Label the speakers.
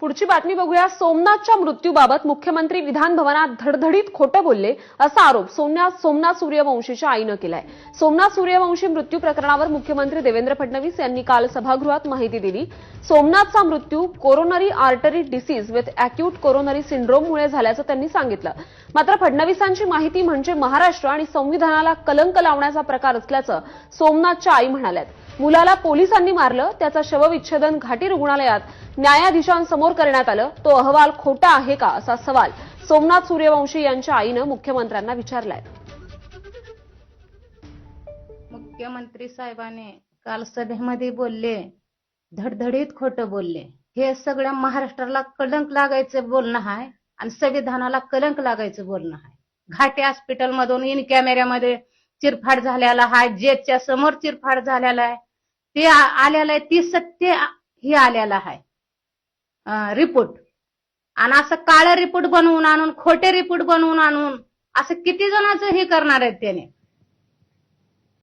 Speaker 1: पुढची बातमी बघूया. सोमनाथच्या मृत्यूबाबत मुख्यमंत्री विधान भवनात धडधडीत खोटं बोलले असा आरोप सोमनाथ सोमनाथ सूर्यवंशीच्या आईनं केलाय. सोमनाथ सूर्यवंशी मृत्यू प्रकरणावर मुख्यमंत्री देवेंद्र फडणवीस यांनी काल सभागृहात माहिती दिली. सोमनाथचा मृत्यू coronary artery disease with acute coronary सिंड्रोममुळे झाल्याचं त्यांनी सांगितलं. मात्र फडणवीसांची माहिती म्हणजे महाराष्ट्र आणि संविधानाला कलंक लावण्याचा प्रकार असल्याचं सोमनाथच्या आई म्हणाल्यात. मुलाला पोलिसांनी मारलं त्याचं शवविच्छेदन घाटी रुग्णालयात न्यायाधीशांसमोर करण्यात आलं. तो अहवाल खोटा आहे का असा सवाल सोमनाथ सूर्यवंशी यांच्या आईनं मुख्यमंत्र्यांना विचारलाय.
Speaker 2: मुख्यमंत्री साहेबांनी काल सभेमध्ये बोलले धडधडीत खोटं बोलले. हे सगळ्या महाराष्ट्राला कलंक लागायचं बोलणं आहे आणि संविधानाला कलंक लागायचं बोलणं आहे. घाटे हॉस्पिटल मधून इन कॅमेऱ्यामध्ये चिरफाड झालेला आहे जेटच्या समोर चिरफाड झालेला आहे. ते आलेलं आहे ती सत्य हे आलेलं आहे. रिपोर्ट आणि असं काळं रिपोर्ट बनवून आणून खोटे रिपोर्ट बनवून आणून असं किती जणांचं हे करणार आहेत त्याने?